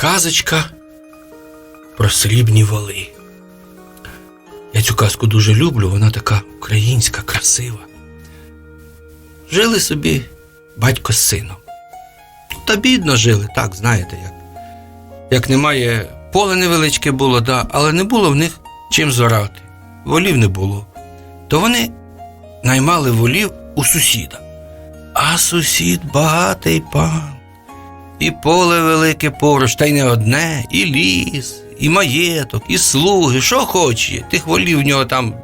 Казочка про срібні воли. Я цю казку дуже люблю, вона така українська, красива. Жили собі батько з сином. Та бідно жили, так, знаєте, як. Як немає, поле невеличке було, да, але не було в них чим зорати. Волів не було. То вони наймали волів у сусіда. А сусід багатий пан. І поле велике поруч, та й не одне, і ліс, і маєток, і слуги, що хоче. Тих волів в нього там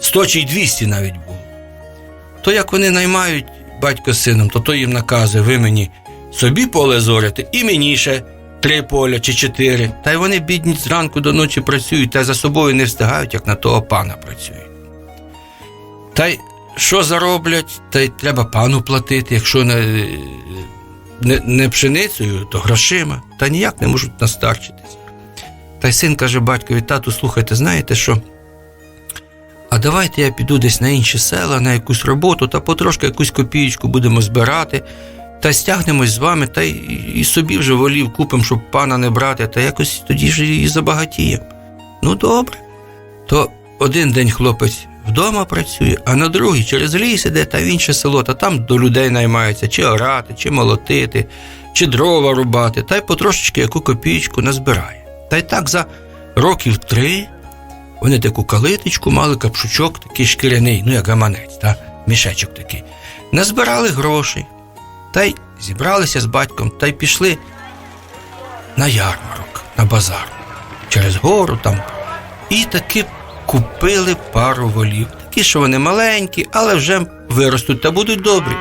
сто чи двісті навіть було. То як вони наймають батько з сином, то той їм наказує, ви мені собі поле зорите, і мені ще три поля чи чотири. Та й вони бідні зранку до ночі працюють, та за собою не встигають, як на того пана працюють. Та й що зароблять, та й треба пану платити, якщо не, не, не пшеницею, то грошима, та ніяк не можуть настарчитись. Та й син каже батькові, тату, слухайте, знаєте що? А давайте я піду десь на інші села, на якусь роботу, та потрошки якусь копієчку будемо збирати, та стягнемось з вами, та й і собі вже волів купимо, щоб пана не брати, та якось тоді ж і забагатіємо. Ну, добре. То один день хлопець вдома працює, а на другий через ліс іде та в інше село, та там до людей наймається, чи орати, чи молотити, чи дрова рубати, та й потрошечки яку копійку назбирає. Та й так за років три вони таку калиточку мали капшучок, такий шкіряний, ну як гаманець, та мішечок такий. Назбирали грошей, та й зібралися з батьком, та й пішли на ярмарок, на базар, через гору там. І таки купили пару волів. Такі, що вони маленькі, але вже виростуть та будуть добрі.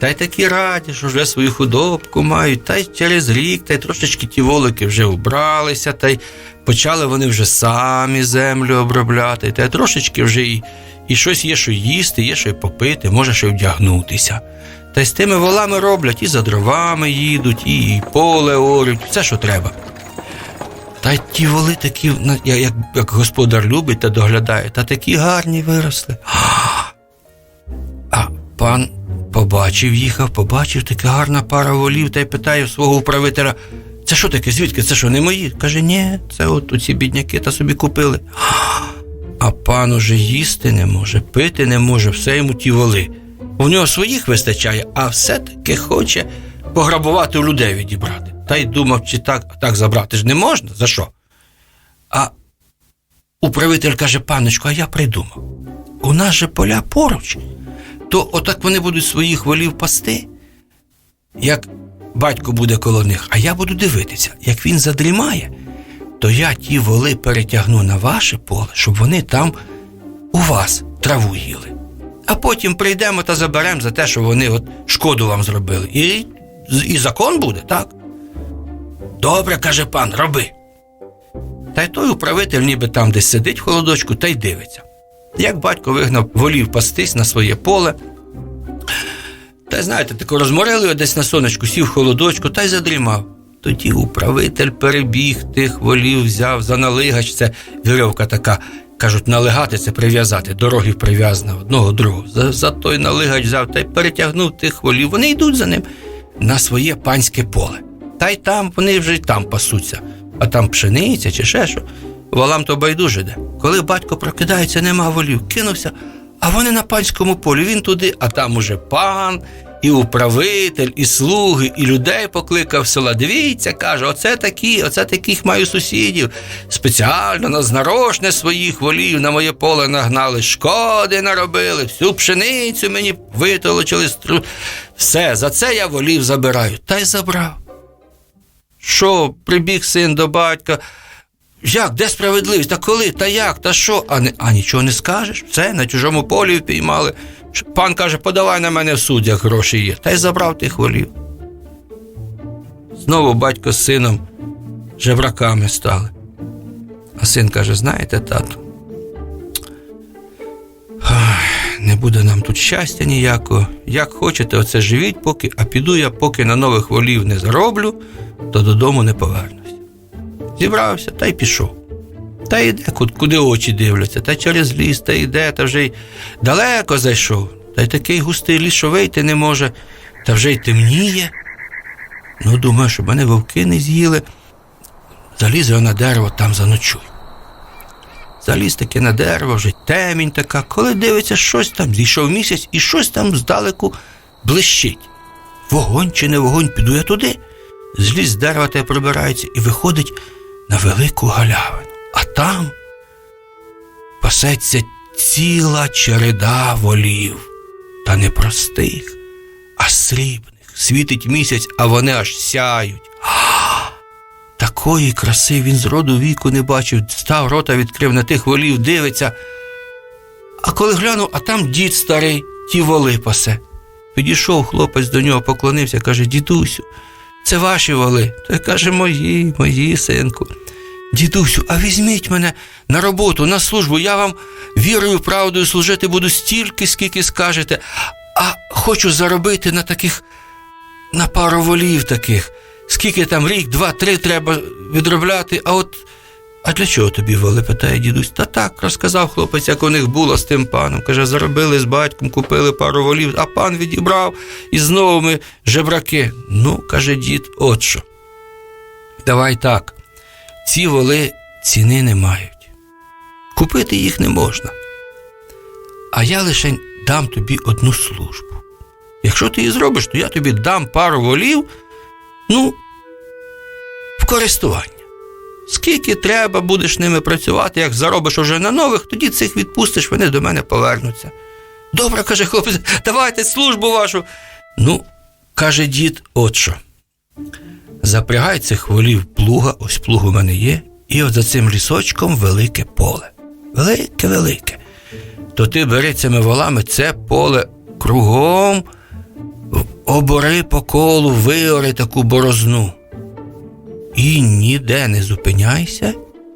Та й такі раді, що вже свою худобку мають, та й через рік, та й трошечки ті волики вже убралися, та й почали вони вже самі землю обробляти, та й трошечки вже і, і щось є, що їсти, є що й попити, може ще й вдягнутися. Та й з тими волами роблять і за дровами їдуть, і поле орють, все, що треба. Та ті воли такі, як, як господар любить та доглядає, та такі гарні виросли. А пан побачив, їхав, побачив така гарна пара волів та й питає свого управителя: це що таке? Звідки? Це що, не мої? Каже, ні, це от оці бідняки та собі купили. А пан уже їсти не може, пити не може, все йому ті воли. У нього своїх вистачає, а все-таки хоче пограбувати у людей відібрати. Та й думав, чи так, так забрати ж не можна? За що? А управитель каже, паночку, а я придумав. У нас же поля поруч, то отак вони будуть своїх волів пасти, як батько буде коло них, а я буду дивитися, як він задрімає, то я ті воли перетягну на ваше поле, щоб вони там у вас траву їли. А потім прийдемо та заберемо за те, що вони от шкоду вам зробили. І, і закон буде, так? Добре, каже пан, роби. Та й той управитель ніби там десь сидить в холодочку та й дивиться. Як батько вигнав волів пастись на своє поле. Та знаєте, тако розморили його десь на сонечку, сів в холодочку та й задрімав. Тоді управитель перебіг тих волів, взяв за налигач, це вірьовка така. Кажуть, налигати це прив'язати, дорогів прив'язана одного другого. За, за той налигач взяв та й перетягнув тих волів. Вони йдуть за ним на своє панське поле. Та й там вони вже й там пасуться, а там пшениця чи ще що. Волам то байдуже йде. Коли батько прокидається, нема волів, кинувся, а вони на панському полі. Він туди, а там уже пан, і управитель, і слуги, і людей покликав села. Дивіться, каже, оце такі, оце таких маю сусідів. Спеціально на знарошне своїх волів на моє поле нагнали, шкоди наробили, всю пшеницю мені витолочили. Все, за це я волів забираю. Та й забрав. Що, прибіг син до батька. Як, де справедливість? Та коли? Та як? Та що? А, не, а нічого не скажеш? Все, на чужому полі впіймали. Пан каже, подавай на мене в суд, як гроші є. Та й забрав тих волів. Знову батько з сином жебраками стали. А син каже: знаєте, тату, не буде нам тут щастя ніякого. Як хочете, оце живіть поки, а піду я, поки на нових волів не зароблю, то додому не повернусь. Зібрався та й пішов. Та йде, ку- куди очі дивляться, та через ліс, та йде, та вже й далеко зайшов. Та й такий густий ліс, що вийти не може, та вже й темніє. Ну, думаю, щоб мене вовки не з'їли. Заліз я на дерево, там заночую. Заліз таки на дерево, вже темінь така, коли дивиться, щось там, зійшов місяць і щось там здалеку блищить. Вогонь чи не вогонь, піду я туди. Зліз з дерева те пробирається і виходить на велику галявину. А там пасеться ціла череда волів, та не простих, а срібних. Світить місяць, а вони аж сяють. Такої краси він з роду віку не бачив, став рота відкрив на тих волів, дивиться. А коли глянув, а там дід старий, ті воли пасе. Підійшов хлопець до нього, поклонився, каже: Дідусю, це ваші воли. Той каже, мої, мої, синку. Дідусю, а візьміть мене на роботу, на службу. Я вам вірою, правдою служити буду стільки, скільки скажете, а хочу заробити на таких, на пару волів таких. Скільки там рік, два, три треба відробляти, а от. А для чого тобі воли? питає дідусь. Та так, розказав хлопець, як у них було з тим паном. Каже, заробили з батьком, купили пару волів, а пан відібрав і знову ми жебраки. Ну, каже дід, от що. Давай так. Ці воли ціни не мають. Купити їх не можна. А я лише дам тобі одну службу. Якщо ти її зробиш, то я тобі дам пару волів, ну, користування. Скільки треба будеш ними працювати, як заробиш уже на нових, тоді цих відпустиш, вони до мене повернуться. Добре, каже хлопець, давайте службу вашу. Ну, каже дід, от що. Запрягай цих волів плуга, ось плуг у мене є, і от за цим лісочком велике поле. Велике, велике. То ти бери цими волами це поле кругом, обори по колу, виори таку борозну. І ніде не зупиняйся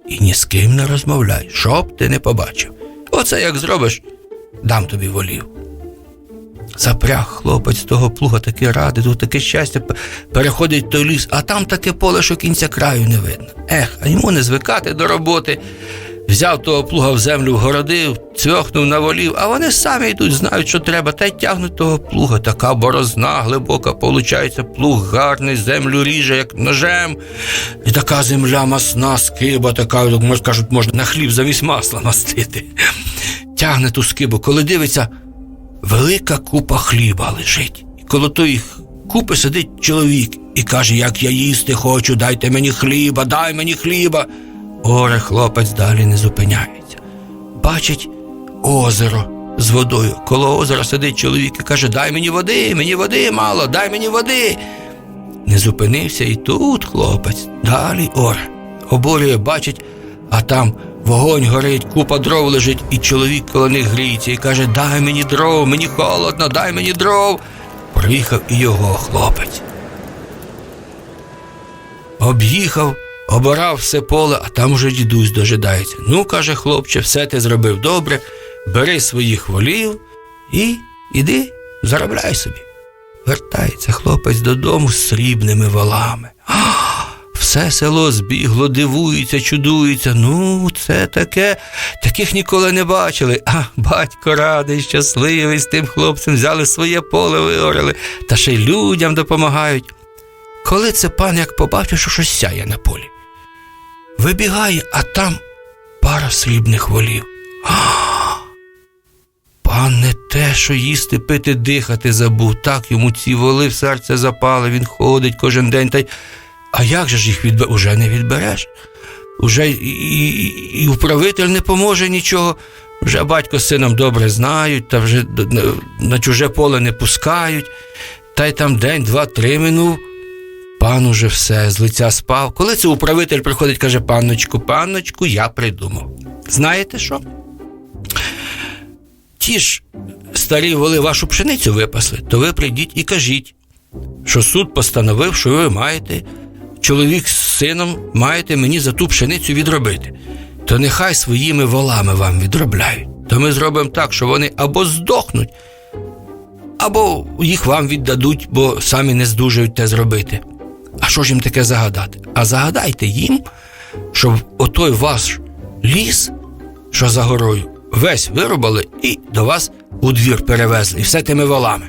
і ні з ким не розмовляй, щоб ти не побачив. Оце як зробиш, дам тобі волів. Запряг хлопець того плуга таке ради, тут таке щастя переходить той ліс, а там таке поле, що кінця краю не видно. Ех, а йому не звикати до роботи. Взяв того плуга в землю вгородив, цьохнув на волів, а вони самі йдуть, знають, що треба, та й тягнуть того плуга. Така борозна глибока, получається, плуг гарний, землю ріже, як ножем. І така земля масна, скиба, така, як кажуть, можна на хліб замість масла мастити. Тягне ту скибу, коли дивиться, велика купа хліба лежить. І коло тої купи сидить чоловік і каже, як я їсти хочу, дайте мені хліба, дай мені хліба. Оре хлопець далі не зупиняється. Бачить озеро з водою. Коло озера сидить чоловік і каже, дай мені води, мені води мало, дай мені води. Не зупинився і тут хлопець. Далі оре. Оборює, бачить, а там вогонь горить, купа дров лежить, і чоловік коло них гріється і каже: Дай мені дров, мені холодно, дай мені дров. Приїхав і його хлопець. Об'їхав, обирав все поле, а там уже дідусь дожидається. Ну, каже хлопче, все ти зробив добре, бери своїх волів і іди, заробляй собі. Вертається хлопець додому з срібними волами. Все село збігло, дивується, чудується. Ну, це таке, таких ніколи не бачили. А батько радий, щасливий з тим хлопцем взяли своє поле, виорали, та ще й людям допомагають. Коли це пан як побачив, що щось сяє на полі. Вибігає, а там пара срібних волів. А! Пан не те, що їсти, пити, дихати забув. Так йому ці воли в серце запали, він ходить кожен день та й. А як же ж їх відбереш? Уже не відбереш. Уже і, і, і управитель не поможе нічого. Вже батько з сином добре знають, та вже на, чуже поле не пускають. Та й там день, два, три минув. Пан уже все з лиця спав. Коли це управитель приходить, каже: панночку, панночку, я придумав. Знаєте що? Ті ж старі воли вашу пшеницю випасли, то ви прийдіть і кажіть, що суд постановив, що ви маєте, чоловік з сином маєте мені за ту пшеницю відробити. То нехай своїми волами вам відробляють. То ми зробимо так, що вони або здохнуть, або їх вам віддадуть, бо самі не здужають те зробити. А що ж їм таке загадати? А загадайте їм, щоб отой ваш ліс, що за горою, весь вирубали і до вас у двір перевезли, все тими волами.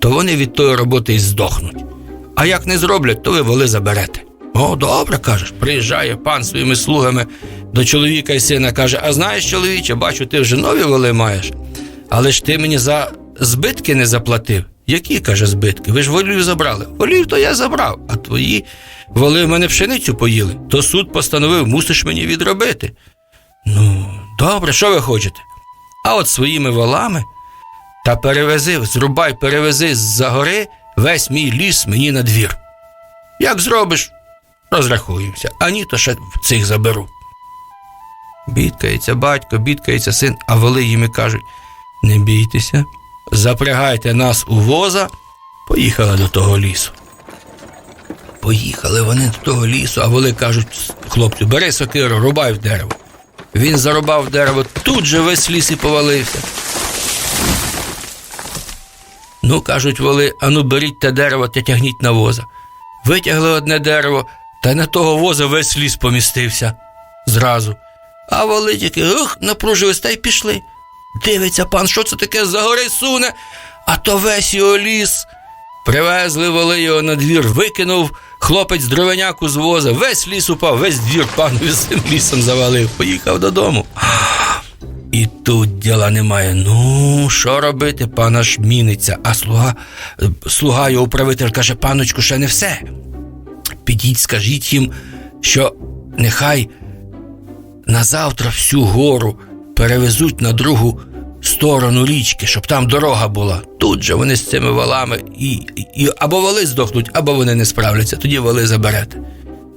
То вони від тої роботи і здохнуть. А як не зроблять, то ви воли заберете. О, добре, кажеш, приїжджає пан своїми слугами до чоловіка і сина каже: А знаєш, чоловіче, бачу, ти вже нові воли маєш, але ж ти мені за збитки не заплатив. Які, каже, збитки? Ви ж волів забрали. Волів то я забрав, а твої воли в мене пшеницю поїли. То суд постановив, мусиш мені відробити. Ну, добре, що ви хочете? А от своїми волами та перевези, зрубай, перевези з-за гори весь мій ліс мені на двір. Як зробиш, розрахуємося, а ні, то ще цих заберу. Бідкається батько, бідкається син, а воли їм і кажуть: не бійтеся, запрягайте нас у воза, поїхали до того лісу. Поїхали вони до того лісу, а воли кажуть хлопцю, бери сокиру, рубай в дерево. Він зарубав дерево, тут же весь ліс і повалився. Ну, кажуть воли, ану беріть те дерево та тягніть на воза. Витягли одне дерево, та на того воза весь ліс помістився зразу. А воли тільки ух, напружились та й пішли. Дивиться пан, що це таке за гори суне, а то весь його ліс. Привезли воли його на двір, викинув хлопець дровеняку з воза, весь ліс упав, весь двір панові цим лісом завалив, поїхав додому. І тут діла немає. Ну, що робити, пана ж міниться, а слуга, слуга його управитель каже, паночку, ще не все. Підіть, скажіть їм, що нехай на завтра всю гору перевезуть на другу сторону річки, щоб там дорога була. Тут же вони з цими валами і, і або воли здохнуть, або вони не справляться, тоді воли заберете.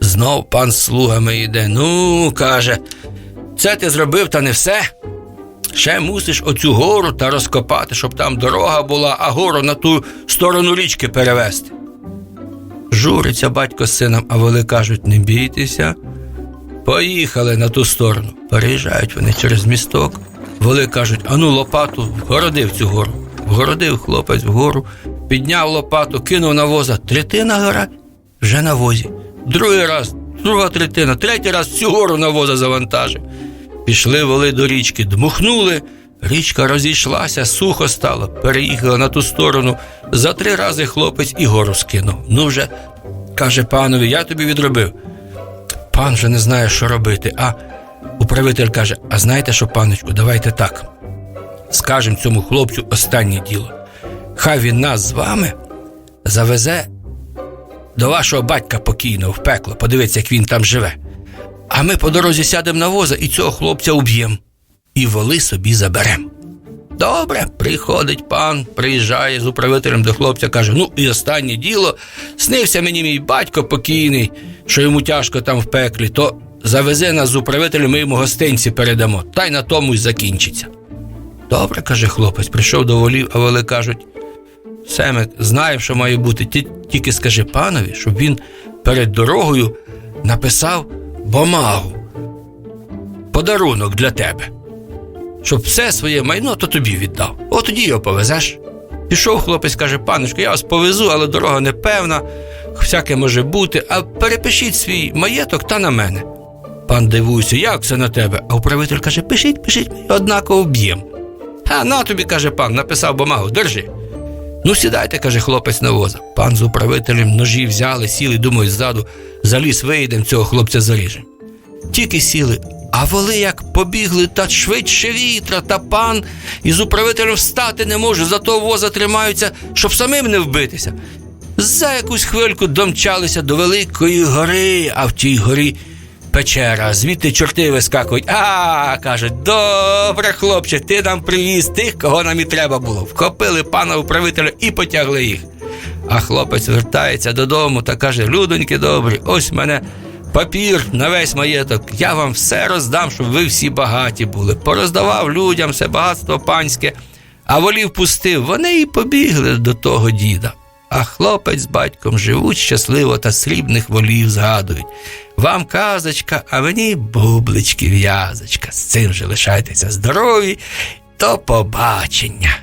Знов пан з слугами йде. Ну, каже, це ти зробив, та не все. Ще мусиш оцю гору та розкопати, щоб там дорога була, а гору на ту сторону річки перевезти. Журиться батько з сином, а воли кажуть: не бійтеся. Поїхали на ту сторону. Переїжджають вони через місток. Воли кажуть, ану лопату, вгородив цю гору. Вгородив хлопець вгору, підняв лопату, кинув на воза. Третина гора вже на возі. Другий раз, друга третина, третій раз всю гору на воза завантажив. Пішли воли до річки, дмухнули. Річка розійшлася, сухо стало, переїхала на ту сторону. За три рази хлопець і гору скинув. Ну вже, каже панові, я тобі відробив. Пан вже не знає, що робити. А управитель каже: А знаєте що, паночку, давайте так. Скажемо цьому хлопцю останнє діло. Хай він нас з вами завезе до вашого батька покійного в пекло, подивиться, як він там живе. А ми по дорозі сядемо на воза і цього хлопця уб'ємо. І воли собі заберемо. Добре, приходить пан, приїжджає з управителем до хлопця, каже: ну і останнє діло, снився мені мій батько покійний, що йому тяжко там в пеклі, то завезе нас з управителем, ми йому гостинці передамо, та й на тому й закінчиться. Добре, каже хлопець, прийшов до волів, а воли кажуть: все, ми знаємо, що має бути. Ти тільки скажи панові, щоб він перед дорогою написав бумагу, подарунок для тебе щоб все своє майно то тобі віддав. От тоді його повезеш. Пішов хлопець, каже, паночко, я вас повезу, але дорога непевна, всяке може бути, а перепишіть свій маєток та на мене. Пан дивується, як це на тебе? А управитель каже, пишіть, пишіть, однаково б'єм. А на тобі, каже пан, написав бумагу, держи. Ну, сідайте, каже хлопець на воза. Пан з управителем ножі взяли, сіли, думають, ззаду, за ліс виїдемо, цього хлопця заріжемо. Тільки сіли, а воли як побігли та швидше вітра, та пан із управителем встати не може, зато воза тримаються, щоб самим не вбитися. За якусь хвильку домчалися до великої гори, а в тій горі печера, звідти чорти вискакують. А, кажуть, добре, хлопче, ти нам привіз тих, кого нам і треба було. Вхопили пана управителя і потягли їх. А хлопець вертається додому та каже: Людоньки добрі, ось мене папір на весь маєток. Я вам все роздам, щоб ви всі багаті були. Пороздавав людям все багатство панське, а волів пустив. Вони і побігли до того діда. А хлопець з батьком живуть щасливо та срібних волів згадують. Вам казочка, а мені бублички в'язочка. З цим же лишайтеся здорові. До побачення.